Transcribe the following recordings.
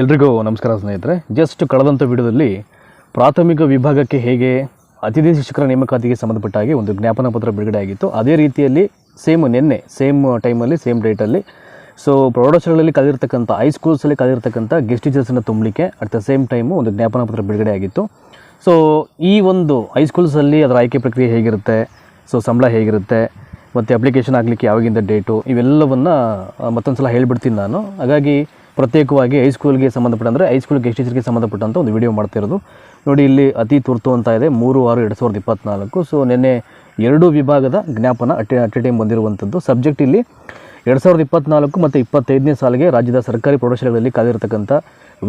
ಎಲ್ರಿಗೂ ನಮಸ್ಕಾರ ಸ್ನೇಹಿತರೆ. ಜಸ್ಟ್ ಕಳೆದಂಥ ವಿಡಿಯೋದಲ್ಲಿ ಪ್ರಾಥಮಿಕ ವಿಭಾಗಕ್ಕೆ ಹೇಗೆ ಅತಿಥಿ ಶಿಕ್ಷಕರ ನೇಮಕಾತಿಗೆ ಸಂಬಂಧಪಟ್ಟ ಹಾಗೆ ಒಂದು ಜ್ಞಾಪನ ಪತ್ರ ಬಿಡುಗಡೆ ಆಗಿತ್ತು. ಅದೇ ರೀತಿಯಲ್ಲಿ ಸೇಮ್ ನಿನ್ನೆ ಸೇಮ್ ಟೈಮಲ್ಲಿ ಸೇಮ್ ಡೇಟಲ್ಲಿ ಸೊ ಪ್ರೌಢಶಾಲೆಗಳಲ್ಲಿ ಕಲಿರ್ತಕ್ಕಂಥ ಹೈಸ್ಕೂಲ್ಸಲ್ಲಿ ಕಲಿರ್ತಕ್ಕಂಥ ಗೆಸ್ಟ್ ಟೀಚರ್ಸನ್ನು ತುಂಬಲಿಕ್ಕೆ ಅಟ್ ದ ಸೇಮ್ ಟೈಮು ಒಂದು ಜ್ಞಾಪನ ಪತ್ರ ಬಿಡುಗಡೆ ಆಗಿತ್ತು. ಸೊ ಈ ಒಂದು ಹೈಸ್ಕೂಲ್ಸಲ್ಲಿ ಅದರ ಆಯ್ಕೆ ಪ್ರಕ್ರಿಯೆ ಹೇಗಿರುತ್ತೆ? ಸೊ ಸಂಬಳ ಹೇಗಿರುತ್ತೆ? ಮತ್ತು ಅಪ್ಲಿಕೇಶನ್ ಆಗಲಿಕ್ಕೆ ಯಾವಾಗಿಂದ ಡೇಟು ಇವೆಲ್ಲವನ್ನು ಮತ್ತೊಂದು ಸಲ ಹೇಳಿಬಿಡ್ತೀನಿ ನಾನು. ಹಾಗಾಗಿ ಪ್ರತ್ಯೇಕವಾಗಿ ಹೈಸ್ಕೂಲ್ಗೆ ಸಂಬಂಧಪಟ್ಟಂದರೆ ಹೈಸ್ಕೂಲ್ ಗೆಸ್ಟ್ ಟೀಚರ್ಗೆ ಸಂಬಂಧಪಟ್ಟಂಥ ಒಂದು ವಿಡಿಯೋ ಮಾಡ್ತಿರೋದು. ನೋಡಿ ಇಲ್ಲಿ ಅತಿ ತುರ್ತು ಅಂತ ಇದೆ, ಮೂರು ಆರು ಎರಡು ಸಾವಿರದ ಇಪ್ಪತ್ತ್ನಾಲ್ಕು ಸೊ ನಿನ್ನೆ ಎರಡು ವಿಭಾಗದ ಜ್ಞಾಪನ ಅಟ್ ಅಟ್ ಎ ಟೈಮ್ ಬಂದಿರುವಂಥದ್ದು ಸಬ್ಜೆಕ್ಟ್ ಇಲ್ಲಿ ಎರಡು ಸಾವಿರದ ಇಪ್ಪತ್ತ್ನಾಲ್ಕು ಮತ್ತು ಇಪ್ಪತ್ತೈದನೇ ಸಾಲಿಗೆ ರಾಜ್ಯದ ಸರ್ಕಾರಿ ಪ್ರೌಢಶಾಲೆಗಳಲ್ಲಿ ಕಾದಿರತಕ್ಕಂಥ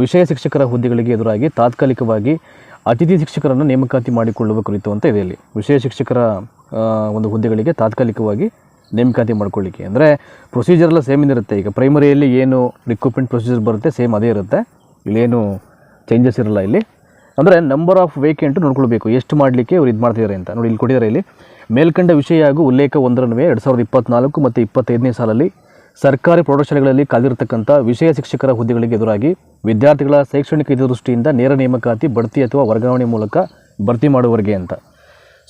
ವಿಷಯ ಶಿಕ್ಷಕರ ಹುದ್ದೆಗಳಿಗೆ ಎದುರಾಗಿ ತಾತ್ಕಾಲಿಕವಾಗಿ ಅತಿಥಿ ಶಿಕ್ಷಕರನ್ನು ನೇಮಕಾತಿ ಮಾಡಿಕೊಳ್ಳುವ ಕುರಿತು ಅಂತ ಇದೆ ಇಲ್ಲಿ. ವಿಷಯ ಶಿಕ್ಷಕರ ಒಂದು ಹುದ್ದೆಗಳಿಗೆ ತಾತ್ಕಾಲಿಕವಾಗಿ ನೇಮಕಾತಿ ಮಾಡ್ಕೊಳ್ಳಿಕ್ಕೆ. ಅಂದರೆ ಪ್ರೊಸೀಜರ್ ಎಲ್ಲ ಸೇಮ್ ಇರುತ್ತೆ. ಈಗ ಪ್ರೈಮರಿಯಲ್ಲಿ ಏನು ರಿಕ್ರೂಟ್ಮೆಂಟ್ ಪ್ರೊಸೀಜರ್ ಬರುತ್ತೆ ಸೇಮ್ ಅದೇ ಇರುತ್ತೆ. ಇಲ್ಲೇನು ಚೇಂಜಸ್ ಇರಲ್ಲ ಇಲ್ಲಿ. ಅಂದರೆ ನಂಬರ್ ಆಫ್ ವೇಕೆಂಟು ನೋಡ್ಕೊಳ್ಬೇಕು. ಎಷ್ಟು ಮಾಡಲಿಕ್ಕೆ ಅವ್ರು ಇದು ಮಾಡ್ತಿದ್ದಾರೆ ಅಂತ. ನೋಡಿ, ಇಲ್ಲಿ ಕೊಟ್ಟಿದ್ದಾರೆ ಇಲ್ಲಿ. ಮೇಲ್ಕಂಡ ವಿಷಯ ಹಾಗೂ ಉಲ್ಲೇಖ ಒಂದರನ್ವೇ ಎರಡು ಸಾವಿರದ ಇಪ್ಪತ್ತ್ನಾಲ್ಕು ಮತ್ತು ಇಪ್ಪತ್ತೈದನೇ ಸಾಲಲ್ಲಿ ಸರ್ಕಾರಿ ಪ್ರೌಢಶಾಲೆಗಳಲ್ಲಿ ಕಾದಿರತಕ್ಕಂಥ ವಿಷಯ ಶಿಕ್ಷಕರ ಹುದ್ದೆಗಳಿಗೆ ಎದುರಾಗಿ ವಿದ್ಯಾರ್ಥಿಗಳ ಶೈಕ್ಷಣಿಕ ದೃಷ್ಟಿಯಿಂದ ನೇರ ನೇಮಕಾತಿ, ಬಡ್ತಿ ಅಥವಾ ವರ್ಗಾವಣೆ ಮೂಲಕ ಭರ್ತಿ ಮಾಡುವವರಿಗೆ ಅಂತ.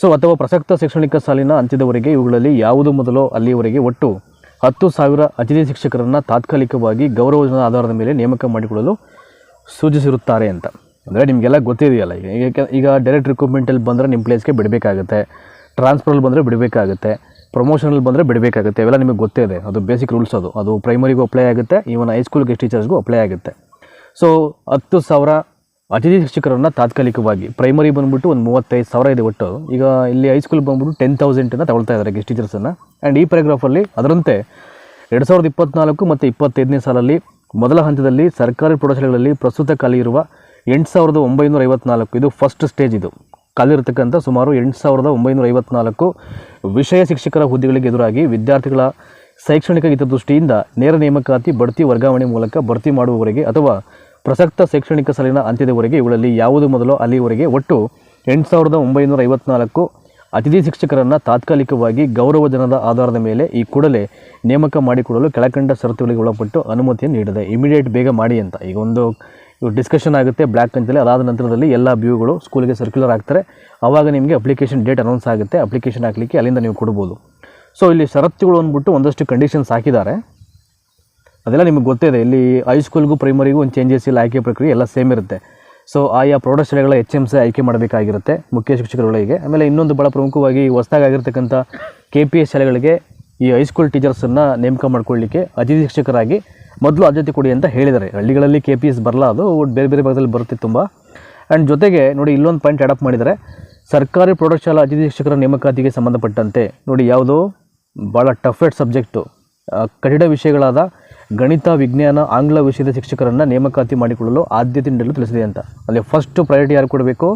ಸೊ ಅಥವಾ ಪ್ರಸಕ್ತ ಶೈಕ್ಷಣಿಕ ಸಾಲಿನ ಅಂತ್ಯದವರೆಗೆ ಇವುಗಳಲ್ಲಿ ಯಾವುದು ಮೊದಲೋ ಅಲ್ಲಿಯವರೆಗೆ ಒಟ್ಟು ಹತ್ತು ಸಾವಿರ ಅತಿಥಿ ಶಿಕ್ಷಕರನ್ನು ತಾತ್ಕಾಲಿಕವಾಗಿ ಗೌರವದ ಆಧಾರದ ಮೇಲೆ ನೇಮಕ ಮಾಡಿಕೊಳ್ಳಲು ಸೂಚಿಸಿರುತ್ತಾರೆ ಅಂತ. ಅಂದರೆ ನಿಮಗೆಲ್ಲ ಗೊತ್ತಿದೆಯಲ್ಲ, ಈಗ ಈಗ- ಡೈರೆಕ್ಟ್ ರಿಕ್ರೂಟ್ಮೆಂಟಲ್ಲಿ ಬಂದರೆ ನಿಮ್ಮ ಪ್ಲೇಸ್ಗೆ ಬಿಡಬೇಕಾಗುತ್ತೆ ಟ್ರಾನ್ಸ್ಫರಲ್ಲಿ ಬಂದರೆ ಬಿಡಬೇಕಾಗುತ್ತೆ ಪ್ರಮೋಷನಲ್ಲಿ ಬಂದರೆ ಬಿಡಬೇಕಾಗುತ್ತೆ, ಇವೆಲ್ಲ ನಿಮಗೆ ಗೊತ್ತೇ ಇದೆ. ಅದು ಬೇಸಿಕ್ ರೂಲ್ಸ್ ಅದು. ಅದು ಪ್ರೈಮರಿಗೂ ಅಪ್ಲೈ ಆಗುತ್ತೆ ಈವನ್ ಹೈಸ್ಕೂಲ್ಗೆ ಟೀಚರ್ಸ್ಗೂ ಅಪ್ಲೈ ಆಗುತ್ತೆ. ಸೊ ಹತ್ತು ಸಾವಿರ ಅತಿಥಿ ಶಿಕ್ಷಕರನ್ನು ತಾತ್ಕಾಲಿಕವಾಗಿ ಪ್ರೈಮರಿ ಬಂದ್ಬಿಟ್ಟು ಒಂದು ಮೂವತ್ತೈದು ಸಾವಿರ ಇದೆ ಒಟ್ಟು. ಈಗ ಇಲ್ಲಿ ಹೈಸ್ಕೂಲ್ ಬಂದ್ಬಿಟ್ಟು ಟೆನ್ ತೌಸಂಡನ್ನು ತಗೊಳ್ತಾ ಇದ್ದಾರೆ ಗೆಸ್ಟ್ ಟೀಚರ್ಸನ್ನು ಆ್ಯಂಡ್ ಈ ಪ್ಯಾರಾಗ್ರಾಫಲ್ಲಿ ಅದರಂತೆ ಎರಡು ಸಾವಿರದ ಇಪ್ಪತ್ನಾಲ್ಕು ಮತ್ತು ಇಪ್ಪತ್ತೈದನೇ ಸಾಲಲ್ಲಿ ಮೊದಲ ಹಂತದಲ್ಲಿ ಸರ್ಕಾರಿ ಪ್ರೌಢಶಾಲೆಗಳಲ್ಲಿ ಪ್ರಸ್ತುತ ಖಾಲಿ ಇರುವ ಎಂಟು ಸಾವಿರದ ಒಂಬೈನೂರ ಐವತ್ನಾಲ್ಕು. ಇದು ಫಸ್ಟ್ ಸ್ಟೇಜ್ ಇದು. ಖಾಲಿರ್ತಕ್ಕಂಥ ಸುಮಾರು ಎಂಟು ಸಾವಿರದ ಒಂಬೈನೂರ ಐವತ್ನಾಲ್ಕು ವಿಷಯ ಶಿಕ್ಷಕರ ಹುದ್ದೆಗಳಿಗೆ ಎದುರಾಗಿ ವಿದ್ಯಾರ್ಥಿಗಳ ಶೈಕ್ಷಣಿಕ ಹಿತದೃಷ್ಟಿಯಿಂದ ನೇರ ನೇಮಕಾತಿ, ಬಡ್ತಿ ವರ್ಗಾವಣೆ ಮೂಲಕ ಭರ್ತಿ ಮಾಡುವವರೆಗೆ ಅಥವಾ ಪ್ರಸಕ್ತ ಶೈಕ್ಷಣಿಕ ಸಾಲಿನ ಅಂತ್ಯದವರೆಗೆ ಇವುಗಳಲ್ಲಿ ಯಾವುದು ಮೊದಲು ಅಲ್ಲಿವರೆಗೆ ಒಟ್ಟು ಎಂಟು ಸಾವಿರದ ಒಂಬೈನೂರ ಐವತ್ನಾಲ್ಕು ಅತಿಥಿ ಶಿಕ್ಷಕರನ್ನು ತಾತ್ಕಾಲಿಕವಾಗಿ ಗೌರವಧನದ ಆಧಾರದ ಮೇಲೆ ಈ ಕೂಡಲೇ ನೇಮಕ ಮಾಡಿಕೊಡಲು ಕೆಳಕಂಡ ಷರತ್ತುಗಳಿಗೆ ಒಳಪಟ್ಟು ಅನುಮತಿಯನ್ನು ನೀಡಿದೆ. ಇಮಿಡಿಯೇಟ್ ಬೇಗ ಮಾಡಿ ಅಂತ. ಈಗ ಒಂದು ಡಿಸ್ಕಷನ್ ಆಗುತ್ತೆ ಬ್ಲ್ಯಾಕ್ ಅಂತೇಳಿ ಅದಾದ ನಂತರದಲ್ಲಿ ಎಲ್ಲ ಬ್ಯೂಗಳು ಸ್ಕೂಲಿಗೆ ಸರ್ಕ್ಯುಲರ್ ಆಗ್ತಾರೆ. ಆವಾಗ ನಿಮಗೆ ಅಪ್ಲಿಕೇಶನ್ ಡೇಟ್ ಅನೌನ್ಸ್ ಆಗುತ್ತೆ. ಅಪ್ಲಿಕೇಶನ್ ಹಾಕಲಿಕ್ಕೆ ಅಲ್ಲಿಂದ ನೀವು ಕೊಡ್ಬೋದು. ಸೊ ಇಲ್ಲಿ ಷರತ್ತುಗಳು ಅಂದ್ಬಿಟ್ಟು ಒಂದಷ್ಟು ಕಂಡೀಷನ್ಸ್ ಹಾಕಿದ್ದಾರೆ. ಅದೆಲ್ಲ ನಿಮಗೆ ಗೊತ್ತಿದೆ. ಇಲ್ಲಿ ಹೈಸ್ಕೂಲ್ಗೂ ಪ್ರೈಮರಿಗೂ ಒಂದು ಚೇಂಜಸ್ ಇಲ್ಲ, ಆಯ್ಕೆ ಪ್ರಕ್ರಿಯೆ ಎಲ್ಲ ಸೇಮ್ ಇರುತ್ತೆ. ಸೊ ಆಯಾ ಪ್ರೌಢಶಾಲೆಗಳ ಎಚ್ ಎಂ ಸಿ ಆಯ್ಕೆ ಮಾಡಬೇಕಾಗಿರುತ್ತೆ, ಮುಖ್ಯ ಶಿಕ್ಷಕರುಗಳಿಗೆ. ಆಮೇಲೆ ಇನ್ನೊಂದು ಭಾಳ ಪ್ರಮುಖವಾಗಿ ಹೊಸದಾಗಿ ಆಗಿರ್ತಕ್ಕಂಥ ಕೆ ಪಿ ಎಸ್ ಶಾಲೆಗಳಿಗೆ ಈ ಹೈಸ್ಕೂಲ್ ಟೀಚರ್ಸನ್ನು ನೇಮಕ ಮಾಡ್ಕೊಳ್ಳಿಕ್ಕೆ ಅತಿಥಿ ಶಿಕ್ಷಕರಾಗಿ ಮೊದಲು ಆದ್ಯತೆ ಕೊಡಿ ಅಂತ ಹೇಳಿದ್ದಾರೆ. ಹಳ್ಳಿಗಳಲ್ಲಿ ಕೆ ಪಿ ಎಸ್ ಬರಲ್ಲ ಅದು ಬೇರೆ ಬೇರೆ ಭಾಗದಲ್ಲಿ ಬರುತ್ತೆ ತುಂಬ. ಆ್ಯಂಡ್ ಜೊತೆಗೆ ನೋಡಿ, ಇಲ್ಲೊಂದು ಪಾಯಿಂಟ್ ಅಡಾಪ್ಟ್ ಮಾಡಿದರೆ ಸರ್ಕಾರಿ ಪ್ರೌಢಶಾಲಾ ಅತಿಥಿ ಶಿಕ್ಷಕರ ನೇಮಕಾತಿಗೆ ಸಂಬಂಧಪಟ್ಟಂತೆ ನೋಡಿ, ಯಾವುದೋ ಭಾಳ ಟಫೆಡ್ ಸಬ್ಜೆಕ್ಟು ಕಠಿಣ ವಿಷಯಗಳಾದ ಗಣಿತ, ವಿಜ್ಞಾನ, ಆಂಗ್ಲ ವಿಷಯದ ಶಿಕ್ಷಕರನ್ನು ನೇಮಕಾತಿ ಮಾಡಿಕೊಳ್ಳಲು ಆದ್ಯತೆ ನೀಡಲು ತಿಳಿಸಿದೆ ಅಂತ. ಅಲ್ಲಿ ಫಸ್ಟ್ ಪ್ರಯಾರಿಟಿ ಯಾರು ಕೊಡಬೇಕು?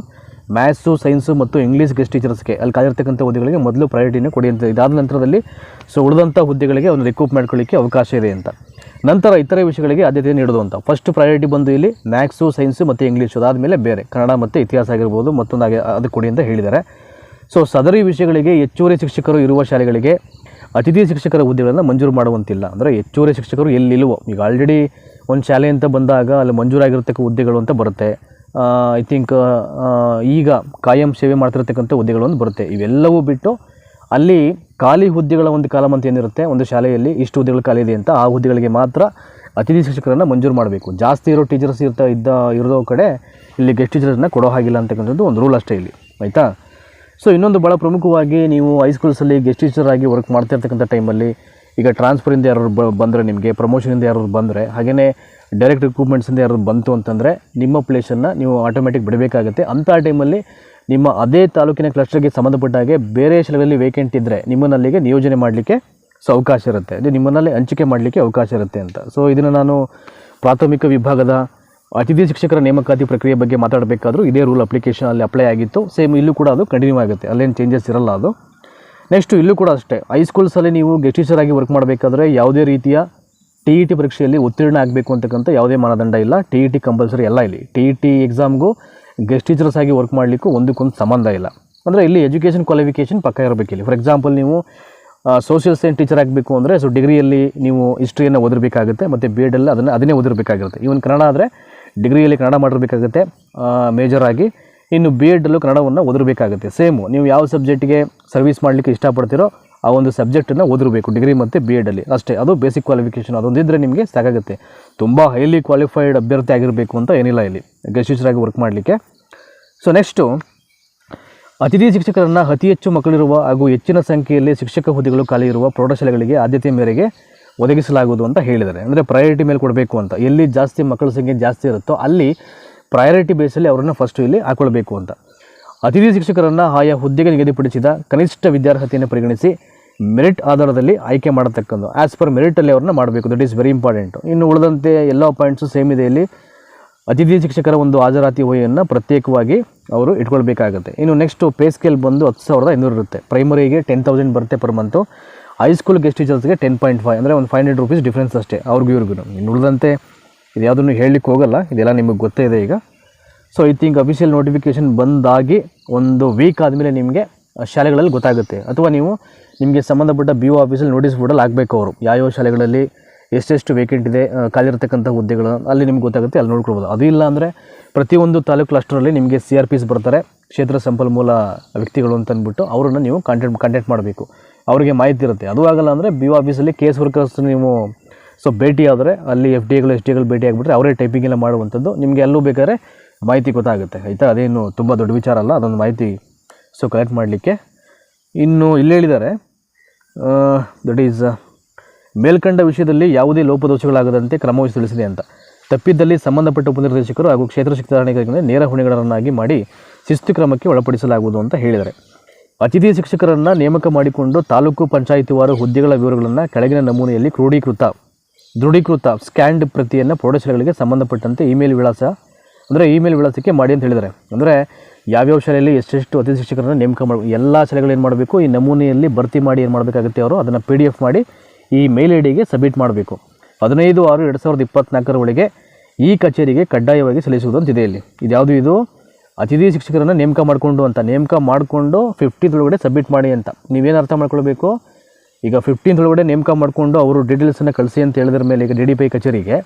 ಮ್ಯಾಥ್ಸು ಸೈನ್ಸು ಮತ್ತು ಇಂಗ್ಲೀಷ್ ಗೆಸ್ಟ್ ಟೀಚರ್ಸ್ಗೆ ಅಲ್ಲಿ ಕಾದಿರ್ತಕ್ಕಂಥ ಹುದ್ದೆಗಳಿಗೆ ಮೊದಲು ಪ್ರಯಾರಿಟಿನೇ ಕೊಡಿ ಅಂತ. ಇದಾದ ನಂತರದಲ್ಲಿ ಸೊ, ಉಳಿದಂಥ ಹುದ್ದೆಗಳಿಗೆ ಒಂದು ರಿಕ್ರೂಟ್ ಮಾಡ್ಕೊಳ್ಳಿಕ್ಕೆ ಅವಕಾಶ ಇದೆ ಅಂತ. ನಂತರ ಇತರೆ ವಿಷಯಗಳಿಗೆ ಆದ್ಯತೆ ನೀಡೋದು ಅಂತ. ಫಸ್ಟ್ ಪ್ರಯಾರಿಟಿ ಬಂದು ಇಲ್ಲಿ ಮ್ಯಾಥ್ಸು ಸೈನ್ಸು ಮತ್ತು ಇಂಗ್ಲೀಷ್ ಅದಾದಮೇಲೆ ಬೇರೆ. ಕನ್ನಡ ಮತ್ತು ಇತಿಹಾಸ ಆಗಿರ್ಬೋದು, ಮತ್ತೊಂದು ಹಾಗೆ ಅದು ಕೊಡಿ ಅಂತ ಹೇಳಿದ್ದಾರೆ. ಸೊ ಸದರಿ ವಿಷಯಗಳಿಗೆ ಹೆಚ್ಚುವರಿ ಶಿಕ್ಷಕರು ಇರುವ ಶಾಲೆಗಳಿಗೆ ಅತಿಥಿ ಶಿಕ್ಷಕರ ಹುದ್ದೆಗಳನ್ನು ಮಂಜೂರು ಮಾಡುವಂತಿಲ್ಲ. ಅಂದರೆ ಹೆಚ್ಚುವರಿ ಶಿಕ್ಷಕರು ಎಲ್ಲಿಲ್ವೋ. ಈಗ ಆಲ್ರೆಡಿ ಒಂದು ಶಾಲೆ ಅಂತ ಬಂದಾಗ ಅಲ್ಲಿ ಮಂಜೂರಾಗಿರ್ತಕ್ಕ ಹುದ್ದೆಗಳು ಅಂತ ಬರುತ್ತೆ. ಐ ಥಿಂಕ್ ಈಗ ಕಾಯಂ ಸೇವೆ ಮಾಡ್ತಿರ್ತಕ್ಕಂಥ ಹುದ್ದೆಗಳು ಅಂತ ಬರುತ್ತೆ. ಇವೆಲ್ಲವೂ ಬಿಟ್ಟು ಅಲ್ಲಿ ಖಾಲಿ ಹುದ್ದೆಗಳ ಒಂದು ಕಾಲಮ್ ಅಂತ ಏನಿರುತ್ತೆ? ಒಂದು ಶಾಲೆಯಲ್ಲಿ ಇಷ್ಟು ಹುದ್ದೆಗಳು ಖಾಲಿ ಇದೆ ಅಂತ ಆ ಹುದ್ದೆಗಳಿಗೆ ಮಾತ್ರ ಅತಿಥಿ ಶಿಕ್ಷಕರನ್ನು ಮಂಜೂರು ಮಾಡಬೇಕು. ಜಾಸ್ತಿ ಇರೋ ಟೀಚರ್ಸ್ ಇರ್ತಾ ಇದ್ದ, ಇರೋ ಕಡೆ ಇಲ್ಲಿ ಗೆಸ್ಟ್ ಟೀಚರ್ಸ್ನ ಕೊಡೋ ಹಾಗಿಲ್ಲ ಅಂತಕ್ಕಂಥದ್ದು ಒಂದು ರೂಲ್ ಅಷ್ಟೇ ಇಲ್ಲಿ. ಆಯಿತಾ? ಸೊ ಇನ್ನೊಂದು ಭಾಳ ಪ್ರಮುಖವಾಗಿ ನೀವು ಹೈಸ್ಕೂಲ್ಸಲ್ಲಿ ಗೆಸ್ಟ್ ಟೀಚರ್ ಆಗಿ ವರ್ಕ್ ಮಾಡ್ತಾ ಇರ್ತಕ್ಕಂಥ ಟೈಮಲ್ಲಿ ಈಗ ಟ್ರಾನ್ಸ್ಫರಿಂದ ಯಾರು ಬಂದರೆ ನಿಮಗೆ ಪ್ರಮೋಷನಿಂದ ಯಾರು ಬಂದರೆ ಹಾಗೆಯೇ ಡೈರೆಕ್ಟ್ ರಿಕ್ರೂಟ್ಮೆಂಟ್ಸಿಂದ ಯಾರು ಬಂತು ಅಂತಂದರೆ ನಿಮ್ಮ ಪ್ಲೇಸನ್ನು ನೀವು ಆಟೋಮೆಟಿಕ್ ಬಿಡಬೇಕಾಗುತ್ತೆ. ಅಂಥ ಟೈಮಲ್ಲಿ ನಿಮ್ಮ ಅದೇ ತಾಲೂಕಿನ ಕ್ಲಸ್ಟರ್ಗೆ ಸಂಬಂಧಪಟ್ಟ ಹಾಗೆ ಬೇರೆ ಶಾಲೆಗಳಲ್ಲಿ ವೇಕೆಂಟ್ ಇದ್ದರೆ ನಿಮ್ಮನ್ನು ಅಲ್ಲಿಗೆ ನಿಯೋಜನೆ ಮಾಡಲಿಕ್ಕೆ ಸೊ ಅವಕಾಶ ಇರುತ್ತೆ. ನಿಮ್ಮನ್ನಲ್ಲಿ ಹಂಚಿಕೆ ಮಾಡಲಿಕ್ಕೆ ಅವಕಾಶ ಇರುತ್ತೆ ಅಂತ. ಸೊ ಇದನ್ನು ನಾನು ಪ್ರಾಥಮಿಕ ವಿಭಾಗದ ಅತಿಥಿ ಶಿಕ್ಷಕರ ನೇಮಕಾತಿ ಪ್ರಕ್ರಿಯೆ ಬಗ್ಗೆ ಮಾತಾಡಬೇಕಾದ್ರೂ ಇದೇ ರೂಲ್ ಅಪ್ಲಿಕೇಶನ್ ಅಲ್ಲಿ ಅಪ್ಲೈ ಆಗಿತ್ತು. ಸೇಮ್ ಇಲ್ಲೂ ಕೂಡ ಅದು ಕಂಟಿನ್ಯೂ ಆಗುತ್ತೆ. ಅಲ್ಲೇನು ಚೇಂಜಸ್ ಇರಲ್ಲ ಅದು. ನೆಕ್ಸ್ಟು ಇಲ್ಲೂ ಕೂಡ ಅಷ್ಟೇ. ಹೈಸ್ಕೂಲ್ಸಲ್ಲಿ ನೀವು ಗೆಸ್ಟ್ ಟೀಚರ್ ಆಗಿ ವರ್ಕ್ ಮಾಡಬೇಕಾದ್ರೆ ಯಾವುದೇ ರೀತಿಯ ಟಿ ಇ ಟಿ ಪರೀಕ್ಷೆಯಲ್ಲಿ ಉತ್ತೀರ್ಣ ಆಗಬೇಕು ಅಂತಕ್ಕಂಥ ಯಾವುದೇ ಮಾನದಂಡ ಇಲ್ಲ. ಟಿ ಇ ಟಿ ಕಂಪಲ್ಸರಿ ಎಲ್ಲ ಇಲ್ಲಿ. ಟಿ ಇ ಟಿ ಎಕ್ಸಾಮ್ಗೂ ಗೆಸ್ಟ್ ಟೀಚರ್ಸ್ ಆಗಿ ವರ್ಕ್ ಮಾಡಲಿಕ್ಕೂ ಒಂದಕ್ಕೊಂದು ಸಂಬಂಧ ಇಲ್ಲ. ಅಂದರೆ ಇಲ್ಲಿ ಎಜುಕೇಷನ್ ಕ್ವಾಲಿಫಿಕೇಷನ್ ಪಕ್ಕ ಇರಬೇಕು ಇಲ್ಲಿ ಫಾರ್ ಎಕ್ಸಾಂಪಲ್ ನೀವು ಸೋಷಿಯಲ್ ಸೈನ್ಸ್ ಟೀಚರ್ ಆಗಬೇಕು ಅಂದರೆ ಸೊ ಡಿಗ್ರಿಯಲ್ಲಿ ನೀವು ಹಿಸ್ಟ್ರಿಯನ್ನು ಓದಿರಬೇಕಾಗುತ್ತೆ, ಮತ್ತು ಬಿ ಎಡಲ್ಲಿ ಅದನ್ನು ಅದನ್ನೇ ಓದಿರಬೇಕಾಗಿರುತ್ತೆ ಇವನ್ ಕನ್ನಡ ಆದರೆ ಡಿಗ್ರಿಯಲ್ಲಿ ಕನ್ನಡ ಮಾಡಿರಬೇಕಾಗುತ್ತೆ ಮೇಜರ್ ಆಗಿ. ಇನ್ನು ಬಿ ಎಡಲ್ಲೂ ಕನ್ನಡವನ್ನು ಓದಿರಬೇಕಾಗುತ್ತೆ. ಸೇಮು ನೀವು ಯಾವ ಸಬ್ಜೆಕ್ಟಿಗೆ ಸರ್ವಿಸ್ ಮಾಡಲಿಕ್ಕೆ ಇಷ್ಟಪಡ್ತೀರೋ, ಆ ಒಂದು ಸಬ್ಜೆಕ್ಟನ್ನು ಓದಿರಬೇಕು ಡಿಗ್ರಿ ಮತ್ತು ಬಿ ಎಡಲ್ಲಿ ಅಷ್ಟೇ, ಅದು ಬೇಸಿಕ್ ಕ್ವಾಲಿಫಿಕೇಷನ್ ಅದೊಂದಿದ್ದರೆ ನಿಮಗೆ ಸಾಕಾಗುತ್ತೆ. ತುಂಬ ಹೈಲಿ ಕ್ವಾಲಿಫೈಡ್ ಅಭ್ಯರ್ಥಿ ಆಗಿರಬೇಕು ಅಂತ ಏನಿಲ್ಲ ಇಲ್ಲಿ. ಗೆಸ್ಟ್ ವರ್ಕ್ ಮಾಡಲಿಕ್ಕೆ. ಸೊ ನೆಕ್ಸ್ಟು ಅತಿಥಿ ಶಿಕ್ಷಕರನ್ನು ಅತಿ ಹೆಚ್ಚು ಮಕ್ಕಳಿರುವ ಹಾಗೂ ಹೆಚ್ಚಿನ ಸಂಖ್ಯೆಯಲ್ಲಿ ಶಿಕ್ಷಕ ಹುದ್ದೆಗಳು ಖಾಲಿ ಇರುವ ಪ್ರೌಢಶಾಲೆಗಳಿಗೆ ಆದ್ಯತೆ ಮೇರೆಗೆ ಒದಗಿಸಲಾಗುವುದು ಅಂತ ಹೇಳಿದ್ದಾರೆ. ಅಂದರೆ ಪ್ರಯಾರಿಟಿ ಮೇಲೆ ಕೊಡಬೇಕು ಅಂತ. ಎಲ್ಲಿ ಜಾಸ್ತಿ ಮಕ್ಕಳ ಸಂಖ್ಯೆ ಜಾಸ್ತಿ ಇರುತ್ತೋ ಅಲ್ಲಿ ಪ್ರಯಾರಿಟಿ ಬೇಸಲ್ಲಿ ಅವರನ್ನು ಫಸ್ಟು ಇಲ್ಲಿ ಹಾಕೊಳ್ಬೇಕು ಅಂತ. ಅತಿಥಿ ಶಿಕ್ಷಕರನ್ನು ಆಯಾ ಹುದ್ದೆಗೆ ನಿಗದಿಪಡಿಸಿದ ಕನಿಷ್ಠ ವಿದ್ಯಾರ್ಹತೆಯನ್ನು ಪರಿಗಣಿಸಿ ಮೆರಿಟ್ ಆಧಾರದಲ್ಲಿ ಆಯ್ಕೆ ಮಾಡತಕ್ಕದ್ದು. ಆ್ಯಸ್ ಪರ್ ಮೆರಿಟಲ್ಲಿ ಅವ್ರನ್ನ ಮಾಡಬೇಕು. ದಟ್ ಈಸ್ ವೆರಿ ಇಂಪಾರ್ಟೆಂಟು ಇನ್ನು ಉಳಿದಂತೆ ಎಲ್ಲ ಪಾಯಿಂಟ್ಸು ಸೇಮ್ ಇದೆ ಇಲ್ಲಿ. ಅತಿಥಿ ಶಿಕ್ಷಕರ ಒಂದು ಹಾಜರಾತಿ ವಹಿಯನ್ನು ಪ್ರತ್ಯೇಕವಾಗಿ ಅವರು ಇಟ್ಕೊಳ್ಬೇಕಾಗುತ್ತೆ. ಇನ್ನು ನೆಕ್ಸ್ಟು ಪೇ ಸ್ಕೇಲ್ ಬಂದು ಹತ್ತು ಸಾವಿರದ ಐನೂರು ಇರುತ್ತೆ. ಪ್ರೈಮರಿಗೆ ಟೆನ್ ತೌಸಂಡ್ ಬರುತ್ತೆ per month high school guest ಟೀಚರ್ಸ್ಗೆ ten point five ಅಂದರೆ ಒಂದು ಫೈವ್ ಹಂಡ್ರೆಡ್ ರುಪೀಸ್ ಡಿಫ್ರೆನ್ಸ್ ಅಷ್ಟೇ ಅವ್ರಿಗೂ ಇವ್ರಿಗೂ ಇನ್ನು ಉಳಿದಂತೆ ಇದು ಯಾವುದನ್ನು ಹೇಳಲಿಕ್ಕೆ ಹೋಗಲ್ಲ, ಇದೆಲ್ಲ ನಿಮಗೆ ಗೊತ್ತೇ ಇದೆ ಈಗ. So I think official notification ಬಂದಾಗಿ ಒಂದು ವೀಕ್ ಆದಮೇಲೆ ನಿಮಗೆ ಶಾಲೆಗಳಲ್ಲಿ ಗೊತ್ತಾಗುತ್ತೆ. ಅಥವಾ ನೀವು ನಿಮಗೆ ಸಂಬಂಧಪಟ್ಟ ಬಿ ಒ ಆಫೀಸಲ್ಲಿ ನೋಟಿಸ್ ಬೋರ್ಡಲ್ಲಿ ಆಗಬೇಕು ಅವರು. ಯಾವ್ಯಾವ ಶಾಲೆಗಳಲ್ಲಿ ಎಷ್ಟೆಷ್ಟು ವೇಕೆಂಟ್ ಇದೆ ಖಾಲಿರ್ತಕ್ಕಂಥ ಹುದ್ದೆಗಳು ಅಲ್ಲಿ ನಿಮ್ಗೆ ಗೊತ್ತಾಗುತ್ತೆ, ಅಲ್ಲಿ ನೋಡ್ಕೊಳ್ಬೋದು. ಅದು ಇಲ್ಲ ಅಂದರೆ ಪ್ರತಿಯೊಂದು ತಾಲೂಕು ಕ್ಲಸ್ಟರಲ್ಲಿ ನಿಮಗೆ ಸಿ ಆರ್ ಪಿಸ್ ಬರ್ತಾರೆ, ಕ್ಷೇತ್ರ ಸಂಪನ್ಮೂಲ ವ್ಯಕ್ತಿಗಳು ಅಂತ ಅಂದ್ಬಿಟ್ಟು ಅವರನ್ನು ನೀವು ಕಾಂಟ್ಯಾಕ್ಟ್ ಕಾಂಟ್ಯಾಕ್ಟ್ ಮಾಡಬೇಕು. ಅವರಿಗೆ ಮಾಹಿತಿ ಇರುತ್ತೆ. ಅದು ಆಗಲ್ಲ ಅಂದರೆ ಬಿ ಆಫೀಸಲ್ಲಿ ಕೇಸ್ ವರ್ಕರ್ಸ್ ನೀವು ಸೊ ಭೇಟಿ ಆದರೆ ಅಲ್ಲಿ ಎಫ್ ಡಿ ಎಗಳು ಎಸ್ ಡಿ ಎಗಳು ಭೇಟಿ ಆಗಿಬಿಟ್ರೆ ಅವರೇ ಟೈಪಿಂಗ್ ಎಲ್ಲ ಮಾಡುವಂಥದ್ದು. ನಿಮಗೆ ಎಲ್ಲೂ ಬೇಕಾದ್ರೆ ಮಾಹಿತಿ ಗೊತ್ತಾಗುತ್ತೆ, ಆಯಿತಾ? ಅದೇನು ತುಂಬ ದೊಡ್ಡ ವಿಚಾರ ಅಲ್ಲ, ಅದೊಂದು ಮಾಹಿತಿ ಸೊ ಕಲೆಕ್ಟ್ ಮಾಡಲಿಕ್ಕೆ. ಇನ್ನು ಇಲ್ಲಿ ಹೇಳಿದ್ದಾರೆ ದಟ್ ಈಸ್ ಮೇಲ್ಕಂಡ ವಿಷಯದಲ್ಲಿ ಯಾವುದೇ ಲೋಪದೋಷಗಳಾಗದಂತೆ ಕ್ರಮವಹಿಸಿ ತಿಳಿಸಿದೆ ಅಂತ. ತಪ್ಪಿದ್ದಲ್ಲಿ ಸಂಬಂಧಪಟ್ಟ ಉಪನಿರ್ದೇಶಕರು ಹಾಗೂ ಕ್ಷೇತ್ರ ಶಿಕ್ಷಣಾಧಿಕಾರಿಗಳಿಗೆ ನೇರ ಹೊಣೆಗಾರರನ್ನಾಗಿ ಮಾಡಿ ಶಿಸ್ತು ಕ್ರಮಕ್ಕೆ ಒಳಪಡಿಸಲಾಗುವುದು ಅಂತ ಹೇಳಿದ್ದಾರೆ. ಅತಿಥಿ ಶಿಕ್ಷಕರನ್ನು ನೇಮಕ ಮಾಡಿಕೊಂಡು ತಾಲೂಕು ಪಂಚಾಯಿತಿವಾರು ಹುದ್ದೆಗಳ ವಿವರಗಳನ್ನು ಕೆಳಗಿನ ನಮೂನೆಯಲ್ಲಿ ಕ್ರೋಢೀಕೃತ ದೃಢೀಕೃತ ಸ್ಕ್ಯಾಂಡ್ ಪ್ರತಿಯನ್ನು ಪ್ರೌಢಶಾಲೆಗಳಿಗೆ ಸಂಬಂಧಪಟ್ಟಂತೆ ಇಮೇಲ್ ವಿಳಾಸ, ಅಂದರೆ ಇಮೇಲ್ ವಿಳಾಸಕ್ಕೆ ಮಾಡಿ ಅಂತ ಹೇಳಿದ್ದಾರೆ. ಅಂದರೆ ಯಾವ್ಯಾವ ಶಾಲೆಯಲ್ಲಿ ಎಷ್ಟೆಷ್ಟು ಅತಿಥಿ ಶಿಕ್ಷಕರನ್ನು ನೇಮಕ ಮಾಡಿ, ಎಲ್ಲ ಶಾಲೆಗಳು ಏನು ಮಾಡಬೇಕು, ಈ ನಮೂನೆಯಲ್ಲಿ ಭರ್ತಿ ಮಾಡಿ ಏನು ಮಾಡಬೇಕಾಗುತ್ತೆ ಅವರು, ಅದನ್ನು ಪಿ ಮಾಡಿ ಈ ಮೇಲ್ ಐ ಡಿಗೆ ಸಬ್ಮಿಟ್ ಮಾಡಬೇಕು. ಹದಿನೈದು ಆರು ಎರಡು ಸಾವಿರದ ಇಪ್ಪತ್ನಾಲ್ಕರ ಒಳಗೆ ಈ ಕಚೇರಿಗೆ ಕಡ್ಡಾಯವಾಗಿ ಸಲ್ಲಿಸುವುದು ಇದೆ ಇಲ್ಲಿ. ಇದ್ಯಾವುದು ಇದು? ಅತಿಥಿ ಶಿಕ್ಷಕರನ್ನು ನೇಮಕ ಮಾಡಿಕೊಂಡು ಅಂತ. ನೇಮಕ ಮಾಡಿಕೊಂಡು ಫಿಫ್ಟೀನ್ತ್ ಒಳಗಡೆ ಸಬ್ಮಿಟ್ ಮಾಡಿ ಅಂತ. ನೀವೇನು ಅರ್ಥ ಮಾಡ್ಕೊಳ್ಬೇಕು? ಈಗ ಫಿಫ್ಟೀನ್ ಒಳಗಡೆ ನೇಮಕ ಮಾಡಿಕೊಂಡು ಅವರು ಡೀಟೇಲ್ಸನ್ನು ಕಳಿಸಿ ಅಂತ ಹೇಳಿದ್ರ ಮೇಲೆ ಈಗ ಡಿ ಡಿ ಪಿ ಕಚೇರಿಗೆ.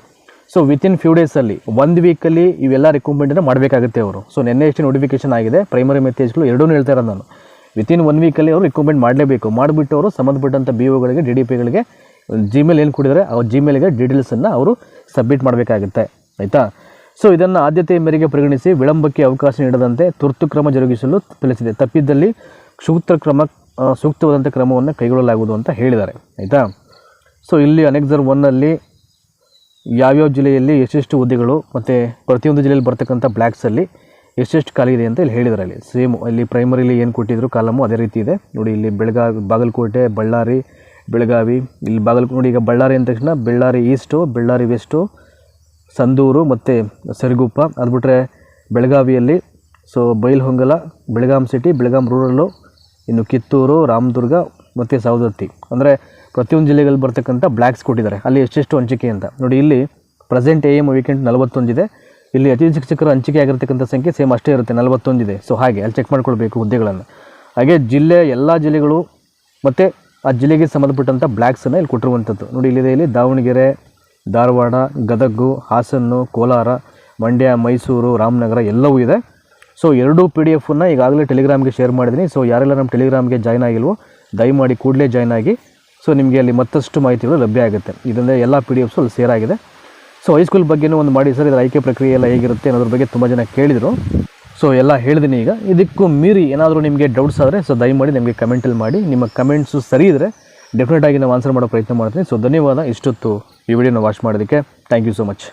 ಸೊ ವಿತಿನ್ ಫ್ಯೂ ಡೇಸಲ್ಲಿ ಒಂದು ವೀಕಲ್ಲಿ ಇವೆಲ್ಲ ರಿಕ್ರೂಟ್ಮೆಂಟನ್ನು ಮಾಡಬೇಕಾಗುತ್ತೆ ಅವರು. ಸೊ ನಿನ್ನೆ ಎಷ್ಟು ನೋಟಿಫಿಕೇಶನ್ ಆಗಿದೆ ಪ್ರೈಮರಿ ಮೆಥೇಜ್ಗಳು ಎರಡೂ ಹೇಳ್ತಾ ಇರೋದು ನಾನು. ವಿತಿನ್ ಒನ್ ವೀಕಲ್ಲಿ ಅವರು ರಿಕಮೆಂಡ್ ಮಾಡಲೇಬೇಕು. ಮಾಡಿಬಿಟ್ಟು ಅವರು ಸಂಬಂಧಪಟ್ಟಂಥ ಬಿ ಒಗಳಿಗೆ ಡಿ ಡಿ ಪಿಗಳಿಗೆ ಜಿಮೇಲ್ ಏನು ಕೊಡಿದರೆ ಆ ಜಿಮೇಲ್ಗೆ ಡೀಟೇಲ್ಸನ್ನು ಅವರು ಸಬ್ಮಿಟ್ ಮಾಡಬೇಕಾಗುತ್ತೆ. ಆಯಿತಾ? ಸೊ ಇದನ್ನು ಆದ್ಯತೆಯ ಮೇರೆಗೆ ಪರಿಗಣಿಸಿ ವಿಳಂಬಕ್ಕೆ ಅವಕಾಶ ನೀಡದಂತೆ ತುರ್ತು ಕ್ರಮ ಜರುಗಿಸಲು ತಿಳಿಸಿದೆ. ತಪ್ಪಿದ್ದಲ್ಲಿ ಸೂಕ್ತ ಕ್ರಮ ಸೂಕ್ತವಾದಂಥ ಕ್ರಮವನ್ನು ಕೈಗೊಳ್ಳಲಾಗುವುದು ಅಂತ ಹೇಳಿದ್ದಾರೆ. ಆಯಿತಾ? ಸೊ ಇಲ್ಲಿ ಅನೆಕ್ಸರ್ ಒನ್ನಲ್ಲಿ ಯಾವ್ಯಾವ ಜಿಲ್ಲೆಯಲ್ಲಿ ಎಷ್ಟೆಷ್ಟು ಹುದ್ದೆಗಳು ಮತ್ತು ಪ್ರತಿಯೊಂದು ಜಿಲ್ಲೆಯಲ್ಲಿ ಬರ್ತಕ್ಕಂಥ ಬ್ಲ್ಯಾಕ್ಸಲ್ಲಿ ಎಷ್ಟೆಷ್ಟು ಖಾಲಿ ಇದೆ ಅಂತ ಇಲ್ಲಿ ಹೇಳಿದ್ದಾರೆ ಅಲ್ಲಿ ಸೇಮ್ ಇಲ್ಲಿ ಪ್ರೈಮರಿಲಿ ಏನು ಕೊಟ್ಟಿದ್ರು ಕಾಲಮು ಅದೇ ರೀತಿ ಇದೆ. ನೋಡಿ ಇಲ್ಲಿ ಬೆಳಗಾವಿ, ಬಾಗಲಕೋಟೆ, ಬಳ್ಳಾರಿ, ಬೆಳಗಾವಿ, ಇಲ್ಲಿ ಬಾಗಲಕೋಟೆ ನೋಡಿ ಈಗ ಬಳ್ಳಾರಿ ಅಂದ ತಕ್ಷಣ ಬಳ್ಳಾರಿ ಈಸ್ಟು ಬಳ್ಳಾರಿ ವೆಸ್ಟು ಸಂದೂರು ಮತ್ತು ಸರಿಗುಪ್ಪ. ಅದು ಬಿಟ್ಟರೆ ಬೆಳಗಾವಿಯಲ್ಲಿ so Bailhongal Belgaum city Belgaum rural ಇನ್ನು ಕಿತ್ತೂರು, ರಾಮದುರ್ಗ ಮತ್ತು ಸವದತ್ತಿ. ಅಂದರೆ ಪ್ರತಿಯೊಂದು ಜಿಲ್ಲೆಗಳಲ್ಲಿ ಬರ್ತಕ್ಕಂಥ ಬ್ಲ್ಯಾಕ್ಸ್ ಕೊಟ್ಟಿದ್ದಾರೆ. ಅಲ್ಲಿ ಎಷ್ಟೆಷ್ಟು ಹಂಚಿಕೆ ಅಂತ. ನೋಡಿ ಇಲ್ಲಿ ಪ್ರೆಸೆಂಟ್ ಎ ಎಂ ವೀಕೆಂಡ್ ನಲವತ್ತೊಂದಿದೆ. ಇಲ್ಲಿ ಅತಿಥಿ ಶಿಕ್ಷಕರ ಹಂಚಿಕೆ ಆಗಿರತಕ್ಕಂಥ ಸಂಖ್ಯೆ ಸೇಮ್ ಅಷ್ಟೇ ಇರುತ್ತೆ, ನಲವತ್ತೊಂದಿದೆ. ಸೊ ಹಾಗೆ, ಅಲ್ಲಿ ಚೆಕ್ ಮಾಡ್ಕೊಳ್ಬೇಕು ಹುದ್ದೆಗಳನ್ನು. ಹಾಗೆ ಜಿಲ್ಲೆ, ಎಲ್ಲ ಜಿಲ್ಲೆಗಳು ಮತ್ತು ಆ ಜಿಲ್ಲೆಗೆ ಸಂಬಂಧಪಟ್ಟಂಥ ಬ್ಲ್ಯಾಕ್ಸನ್ನು ಇಲ್ಲಿ ಕೊಟ್ಟಿರುವಂಥದ್ದು ನೋಡಿ, ಇಲ್ಲಿದೆ, ಇಲ್ಲಿ ದಾವಣಗೆರೆ, ಧಾರವಾಡ ಗದಗು ಹಾಸನ್ನು, ಕೋಲಾರ, ಮಂಡ್ಯ, ಮೈಸೂರು, ರಾಮನಗರ ಎಲ್ಲವೂ ಇದೆ. ಸೊ ಎರಡೂ ಪಿ ಡಿ ಎಫನ್ನು ಈಗಾಗಲೇ ಟೆಲಿಗ್ರಾಮ್ಗೆ ಶೇರ್ ಮಾಡಿದ್ದೀನಿ. ಸೊ ಯಾರೆಲ್ಲ ನಮ್ಮ ಟೆಲಿಗ್ರಾಮ್ಗೆ ಜಾಯ್ನ್ ಆಗಿಲ್ವೋ, ದಯಮಾಡಿ ಕೂಡಲೇ ಜಾಯ್ನ್ ಆಗಿ. ಸೊ ನಿಮಗೆ ಅಲ್ಲಿ ಮತ್ತಷ್ಟು ಮಾಹಿತಿಗಳು ಲಭ್ಯ ಆಗುತ್ತೆ. ಇದರಿಂದ ಎಲ್ಲ ಪಿ ಡಿ ಎಫ್ಸು ಅಲ್ಲಿ ಸೇರಾಗಿದೆ ಸೊ ಹೈಸ್ಕೂಲ್ ಬಗ್ಗೆನೂ ಒಂದು ಮಾಡಿ ಸರ್ ಇದರ ಆಯ್ಕೆ ಪ್ರಕ್ರಿಯೆ ಎಲ್ಲ ಹೇಗಿರುತ್ತೆ ಅನ್ನೋದ್ರ ಬಗ್ಗೆ ತುಂಬ ಜನ ಕೇಳಿದರು. ಸೊ ಎಲ್ಲ ಹೇಳಿದ್ದೀನಿ ಈಗ. ಇದಕ್ಕೂ ಮೀರಿ ಏನಾದರೂ ನಿಮಗೆ ಡೌಟ್ಸ್ ಆದರೆ ಸೊ ದಯಮಾಡಿ ನಿಮಗೆ ಕಮೆಂಟಲ್ಲಿ ಮಾಡಿ. ನಿಮ್ಮ ಕಮೆಂಟ್ಸು ಸರಿ ಇದ್ದರೆ ಡೆಫಿನೆಟಾಗಿ ನಾವು ಆನ್ಸರ್ ಮಾಡೋ ಪ್ರಯತ್ನ ಮಾಡ್ತೀನಿ. ಸೊ ಧನ್ಯವಾದ. ಇಷ್ಟೊತ್ತು ಈ ವಿಡಿಯೋನ ವಾಚ್ ಮಾಡೋದಕ್ಕೆ ಥ್ಯಾಂಕ್ ಯು ಸೊ ಮಚ್